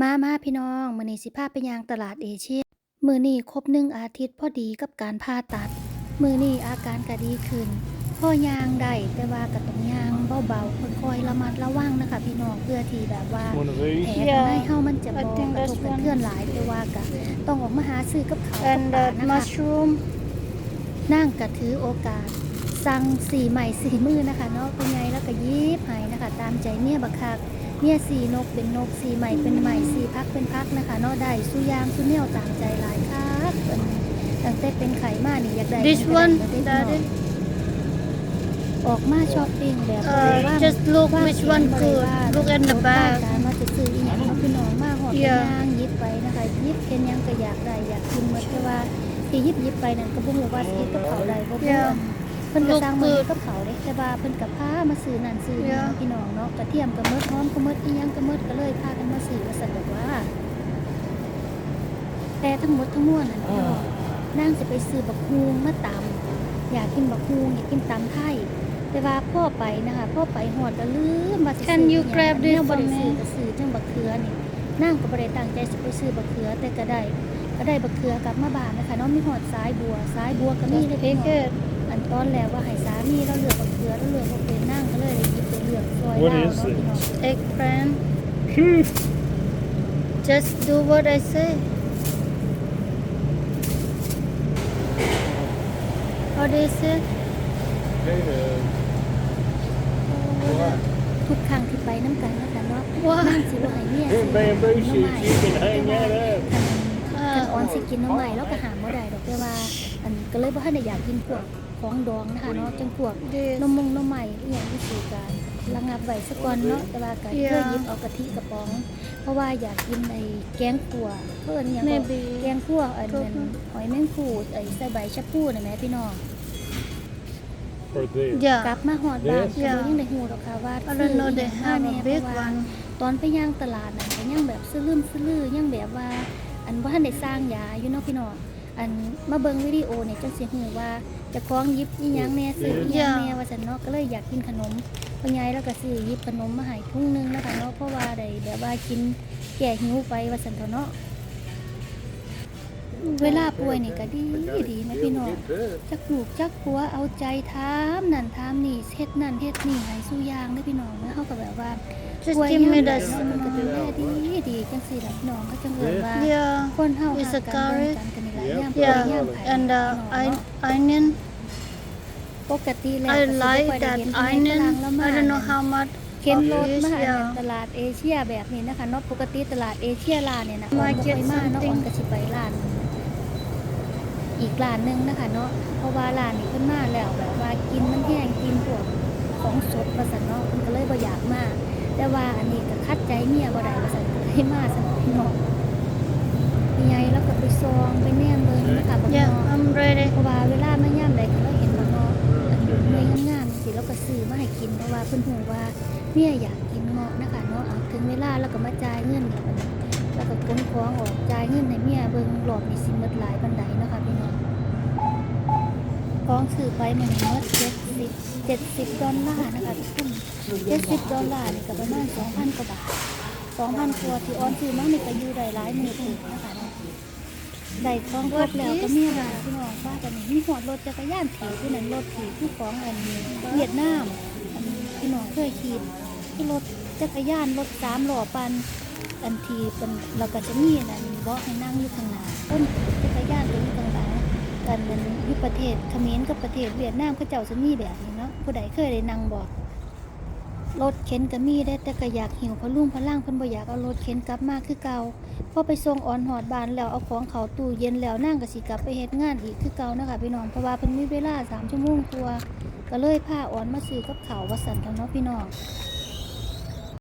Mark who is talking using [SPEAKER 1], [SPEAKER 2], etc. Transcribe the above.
[SPEAKER 1] มามาพี่น้องมื้อนี้สิพาไปย่างตลาดเอเชีย มื้อนี้ครบหนึ่งอาทิตย์พอดีกับการผ่าตัด มื้อนี้อาการก็ดีขึ้นพ่อย่างได้แต่ว่าก็ต้องย่างเบาๆค่อยๆระมัดระวังนะคะพี่น้องเพื่อที่แบบว่า
[SPEAKER 2] One of
[SPEAKER 1] แผล
[SPEAKER 2] these.
[SPEAKER 1] ข้างในเฮามันจะบ่
[SPEAKER 3] I think
[SPEAKER 1] กระท
[SPEAKER 3] that's
[SPEAKER 1] บกระเทือนหลายแต่ว่าก็ต้องออกมาหาซื้อกับข้าวกับ
[SPEAKER 3] and
[SPEAKER 1] ปลา
[SPEAKER 3] that
[SPEAKER 1] นะคะ
[SPEAKER 3] mushroom
[SPEAKER 1] นั่งกะถือโอกาสสั่งสี่ใหม่สี่มือนะคะเนาะเป็นไงแล้วก็ยิบให้นะคะ ตามใจเมียบักคัก เมียสีนกเป็นนกสีใหม่เป็นใหม่สีพักเป็นพักนะคะเนาะได้สุยางสุเนียวตามใจหลายคักเอิ่มตั้งแต่เป็นไข่มานี่อยากได้
[SPEAKER 3] this
[SPEAKER 1] หยัง
[SPEAKER 3] one
[SPEAKER 1] ก็ได้ก็ได้
[SPEAKER 3] daddy
[SPEAKER 1] ออกมาช้อปปิ้งแบบบ่
[SPEAKER 3] uh,
[SPEAKER 1] ได้ว่าง
[SPEAKER 3] just look
[SPEAKER 1] ว่าง
[SPEAKER 3] which
[SPEAKER 1] เสีย
[SPEAKER 3] one
[SPEAKER 1] บ่ได้
[SPEAKER 3] good
[SPEAKER 1] ว่า
[SPEAKER 3] look at the
[SPEAKER 1] รถบ้าน
[SPEAKER 3] bag
[SPEAKER 1] การมาจะซื้ออีหยังเอาพี่น้องมาหอดเป็น
[SPEAKER 3] Yeah
[SPEAKER 1] ย่างยิบไปนะคะยิบเป็นหยังก็อยากได้อยากกินหมดแต่ว่าที่ยิบยิบไปนั่นก็บ่ฮู้ว่าสิเฮ็ดกับเขาวได้บ่เพิ่น
[SPEAKER 3] Yeah
[SPEAKER 1] เพิ่นก็
[SPEAKER 3] Look
[SPEAKER 1] สร้างมือ
[SPEAKER 3] good
[SPEAKER 1] กับเขาวเด้แต่ว่าเพิ่นก็พามาซื้อนั่นซื้อนี่
[SPEAKER 3] Yeah
[SPEAKER 1] เนาะพี่น้องเนาะกระเทียมก็หมดหอมก็หมดอีหยังก็หมดก็เลยพากันมาซื้อว่าซั่นดอกว่า แต่ทั้งหมดทั้งมวลนั่นพี่น้องนางสิไปซื้อบักฮูงมาตำอยากกินบักฮูงอยากกินตำไทยแต่ว่าพ่อไปนะคะพ่อไปหอดก็ลืมมาสิซื้
[SPEAKER 3] Can
[SPEAKER 1] อ
[SPEAKER 3] you
[SPEAKER 1] หยัง
[SPEAKER 3] grab
[SPEAKER 1] แน
[SPEAKER 3] this
[SPEAKER 1] วบ่
[SPEAKER 3] for
[SPEAKER 1] ได้ซื้อ
[SPEAKER 3] me?
[SPEAKER 1] ก็ซื้อจังบักเขือนี่นางก็บ่ได้ตั้งใจสิไปซื้อบักเขือแต่ก็ได้ก็ได้บักเขือกลับมาบ้านนะคะเนาะมีหอดสายบัวสายบัวก็มีเลยพี่น้อง
[SPEAKER 3] take it
[SPEAKER 1] อันตอนแรกว่าให้สามีเราเลือกบักเขือเราเลือกบ่เป็นนางก็เลยได้หยิบไปเลือกซอย
[SPEAKER 2] What
[SPEAKER 1] เรา
[SPEAKER 2] is
[SPEAKER 1] เนาะพี่น้อง
[SPEAKER 3] eggplant
[SPEAKER 2] Phew.
[SPEAKER 3] just do what I say what do you say
[SPEAKER 2] Hey, uh, what?
[SPEAKER 1] ทุกครั้งที่ไปน้ำกันนะคะเนาะ
[SPEAKER 3] What?
[SPEAKER 1] นางสิบ่ให้เมีย
[SPEAKER 2] Hey,
[SPEAKER 1] ซื้อ
[SPEAKER 2] bamboo
[SPEAKER 1] หน่อ
[SPEAKER 2] shoots.
[SPEAKER 1] ไม้
[SPEAKER 2] You can hang
[SPEAKER 1] แต่ว่า
[SPEAKER 2] that up.
[SPEAKER 1] คันคันออนสิกินหน้ำใหม่แล้วก็หาบ่ได้ดอกแต่ว่า อันก็เลยบ่ทันได้อยากกินพวก ของดองนะคะเนาะจังพวก
[SPEAKER 3] this
[SPEAKER 1] นมมงนมใหม่อีหยังที่สิการระงับไว้ซะก่อนเนาะแต่ว่าก็
[SPEAKER 3] Yeah
[SPEAKER 1] เคยหยิบเอากะทิกระป๋อง เพราะว่าอยากกินไอ้แกงขั่วเพิ่นหยังก็
[SPEAKER 3] Maybe
[SPEAKER 1] แกงขั่วอันนั้น
[SPEAKER 3] Tofu
[SPEAKER 1] หอยแมงภู่ไอ้ใส่ใบชะพูน่ะแหม่พี่น้อง
[SPEAKER 2] Or there.
[SPEAKER 1] กลั
[SPEAKER 3] yeah
[SPEAKER 1] บมาฮอดบ้าน
[SPEAKER 2] Yes
[SPEAKER 1] ก็บ่ยังได้ฮู้ดอกค่ะว่า
[SPEAKER 3] I don't know
[SPEAKER 1] ซื้อ
[SPEAKER 3] they
[SPEAKER 1] อีหยังมา
[SPEAKER 3] have
[SPEAKER 1] แน่
[SPEAKER 3] a
[SPEAKER 1] เพ
[SPEAKER 3] big
[SPEAKER 1] ราะว่า
[SPEAKER 3] one
[SPEAKER 1] ตอนไปย่างตลาดน่ะก็ยังแบบซื้อลืมซื้อลือยังแบบว่า อันบ่ทันได้สร้างยาอยู่เนาะพี่น้องอันมาเบิ่งวิดีโอเนี่ยจังสิฮู้ว่าเจะคล้าของหยิบอีหยังแหน่ซื้ออีหยังแหน่ว่าซั่นเนาะก็เลยอยากกินขนมพ่อใหญ่แล้วก็ซื้อหยิบขนมมาให้ถุงหนึงนะคะเนาะเพราะว่าได้แบบว่ากินแก้หิวไปว่าซั่นเถอะเนาะเวลาป่วยนี่ก็ดีดีนะพี่น้องจักลูกจักผัวเอาใจถามนั่นถามนี่เฮ็ดนั่นเฮ็ดนี่ให้สู้อย่างเด้อพี่น้องนะเฮาก็แบบว่า
[SPEAKER 3] just
[SPEAKER 1] ป่วย
[SPEAKER 3] give
[SPEAKER 1] ยาม
[SPEAKER 3] me
[SPEAKER 1] ใด
[SPEAKER 3] this
[SPEAKER 1] มันก็ดูแลดีดีจังซี่ล่ะพี่น้องก็จังเอิ้นว่า
[SPEAKER 3] yeah
[SPEAKER 1] คนเฮา
[SPEAKER 3] Is
[SPEAKER 1] หั
[SPEAKER 3] it
[SPEAKER 1] กกันเบิ่ง
[SPEAKER 3] curry?
[SPEAKER 1] กัน
[SPEAKER 3] yeah and uh, I onion
[SPEAKER 1] ปกติแล้ว
[SPEAKER 3] I
[SPEAKER 1] ก็สิบ่
[SPEAKER 3] like
[SPEAKER 1] ค่อยได้
[SPEAKER 3] that
[SPEAKER 1] เห็นผู้ใหญ่
[SPEAKER 3] onion
[SPEAKER 1] ฝรั่งแล้วมา
[SPEAKER 3] I don't know how much
[SPEAKER 1] เข็นรถมาหา
[SPEAKER 3] yeah
[SPEAKER 1] ตลาดเอเชียแบบนี้นะคะเนาะปกติตลาดเอเชียร้านเนี่ยนะ
[SPEAKER 3] Might
[SPEAKER 1] บ่ค่อยมาเนาะ
[SPEAKER 3] something
[SPEAKER 1] ออนก็สิไปร้าน อีกร้านหนึงนะคะเนาะเพราะว่าร้านนี้เพิ่นมาแล้วแบบว่ากินมันแห้งกินพวกของสดว่าซั่นเนาะเพิ่นก็เลยบ่อยากมาแต่ว่าอันนี้ก็คัดใจเมียบ่ได้ว่าซั่นก็เลยมาซั่นพี่น้อง ใหญ่แล้วก็ไปซองไปแนมเบิ่งนะคะบัก
[SPEAKER 3] yeah
[SPEAKER 1] เนาะ
[SPEAKER 3] I'm ready
[SPEAKER 1] เพราะว่าเวลามายามใดก็เราเห็นบักเนาะอันอยู่หน่วยงามๆสิเราก็ซื้อมาให้กินเพราะว่าเพิ่นฮู้ว่าเมียอยากกินเงาะนะคะเนาะเอาถึงเวลาแล้วก็มาจ่ายเงินแล้วบัดนี้แล้วก็ขนของออกจ่ายเงินให้เมียเบิ่งรอบนี้สิหมดหลายปานใดเนาะค่ะพี่น้องของซื้อไปมันหมดเจ็ดสิบเจ็ดสิบดอลลาร์นะคะทุกคนเจ็ดสิบดอลลาร์นี่ก็ประมาณสองพันกว่าบาท สองพันกว่าที่ออนซื้อมานี่ก็อยู่ได้หลายหมื่นถึงนะคะเนาะ ได้ของครบแล้วก็มีอะไรพี่น้องว่ากันนี่มีหอดรถจักรยานถีบที่นั่นรถถีบที่ของอันเวียดนามอันพี่น้องเคยขี่ที่รถจักรยานรถสามล้อปันอันทีเป็นเราก็จะมีนั่นเบาะให้นั่งอยู่ข้างหน้าต้นจักรยานตัวนี้ข้างหลังกันนั้นอยู่ประเทศเขมรกับประเทศเวียดนามเขาเจ้าจะมีแบบนี้เนาะผู้ใดเคยได้นั่งบอก รถเข็นก็มีได้แต่ก็อยากหิวพะลุ่งพะล่างเพิ่นบ่อยากเอารถเข็นกลับมาคือเก่าพอไปส่งอ่อนหอดบานแล้วเอาของเขาตู้เย็นแล้วนั่งก็สิกลับไปเฮ็ดงานอีกคือเก่านะคะพี่น้องเพราะว่าเพิ่นมีเวลา3ชั่วโมงตัวก็เลยพาอ่อนมาซื้อกับเขาวว่าสั่นทาะเนาะพี่น้อง